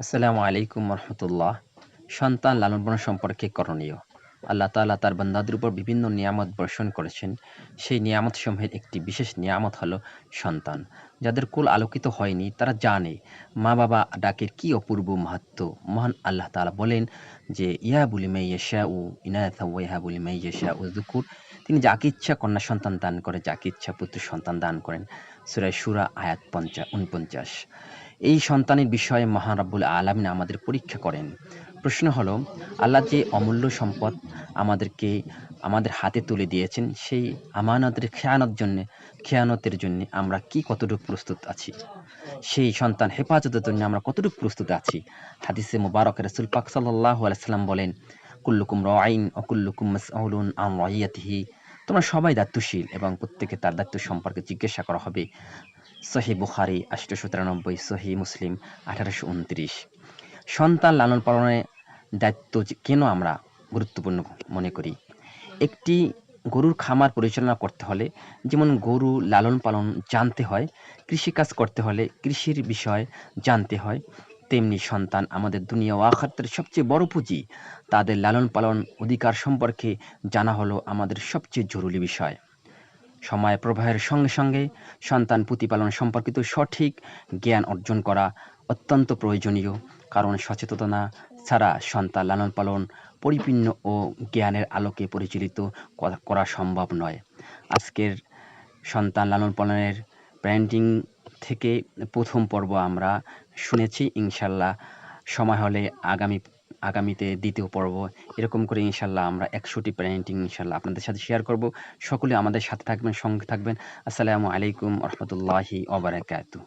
আসসালামু আলাইকুম রহমতুল্লাহ। সন্তান লালন পালন সম্পর্কে করণীয়। আল্লাহ তাআলা তার বান্দাদের উপর বিভিন্ন নিয়ামত বর্ষণ করেছেন। সেই নিয়ামত সমূহের একটি বিশেষ নিয়ামত হলো সন্তান। যাদের কুল আলোকিত হয়নি, তারা জানে। মা বাবা ডাকের কি অপূর্ব মাহাত্ম? মহান আল্লাহ তাআলা বলেন যে, ইয়া বলি মাইয়া শাহ উ ইনায়াথা ওয়াহা বলি মাইয়া শাহ উ দুকুর তিনি যাকে ইচ্ছা কন্যা সন্তান দান করে, যাকে ইচ্ছা পুত্র সন্তান দান করেন। সুরায় সুরা আয়াত পঞ্চা, উনপঞ্চাশ। এই সন্তানের বিষয়ে মহারাব্বুল আলমিন আমাদের পরীক্ষা করেন। প্রশ্ন হলো, আল্লাহ যে অমূল্য সম্পদ আমাদেরকে, আমাদের হাতে তুলে দিয়েছেন, সেই আমানতের খেয়ানত জন্য, খেয়ানতের জন্য আমরা কি কতটুকু প্রস্তুত আছি? সেই সন্তান হেফাজতের জন্য আমরা কতটুকু প্রস্তুত আছি? হাদিসে মুবারক রসুল পাক সাল্লাহ আলাইসাল্লাম বলেন, কুল্লুকুম রাইন অকুল্লুকুম মাসউলুন আন রাইয়াতিহি। তোমরা সবাই দায়িত্বশীল এবং প্রত্যেকে তার দায়িত্ব সম্পর্কে জিজ্ঞাসা করা হবে। সহি বুখারি আষ্টশো তিরানব্বই সহি মুসলিম আঠারোশো উনত্রিশ। সন্তান লালন পালনের দায়িত্ব কেন আমরা গুরুত্বপূর্ণ মনে করি? একটি গরুর খামার পরিচালনা করতে হলে যেমন গরু লালন পালন জানতে হয়, কৃষিকাজ করতে হলে কৃষির বিষয় জানতে হয়, তেমনি সন্তান আমাদের দুনিয়া ও আখাতের সবচেয়ে বড় পুঁজি। তাদের লালন পালন অধিকার সম্পর্কে জানা হলো আমাদের সবচেয়ে জরুরি বিষয়। সময় প্রবাহের সঙ্গে সঙ্গে সন্তান প্রতিপালন সম্পর্কিত সঠিক জ্ঞান অর্জন করা অত্যন্ত প্রয়োজনীয়, কারণ সচেতনতা ছাড়া সন্তান লালন পালন, পরিপূর্ণ ও জ্ঞানের আলোকে পরিচালিত করা সম্ভব নয়। আজকের সন্তান লালন পালনের প্যারেন্টিং থেকে প্রথম পর্ব আমরা শুনেছি। ইনশাল্লাহ সময় হলে আগামী, আগামীতে দ্বিতীয় পর্ব। এরকম করে ইনশাল্লাহ আমরা একশোটি প্যারেন্টিং ইনশাল্লাহ আপনাদের সাথে শেয়ার করব। সকলে আমাদের সাথে থাকবেন, সঙ্গে থাকবেন। আসসালামু আলাইকুম রহমতুল্লাহি ওবরাকাতু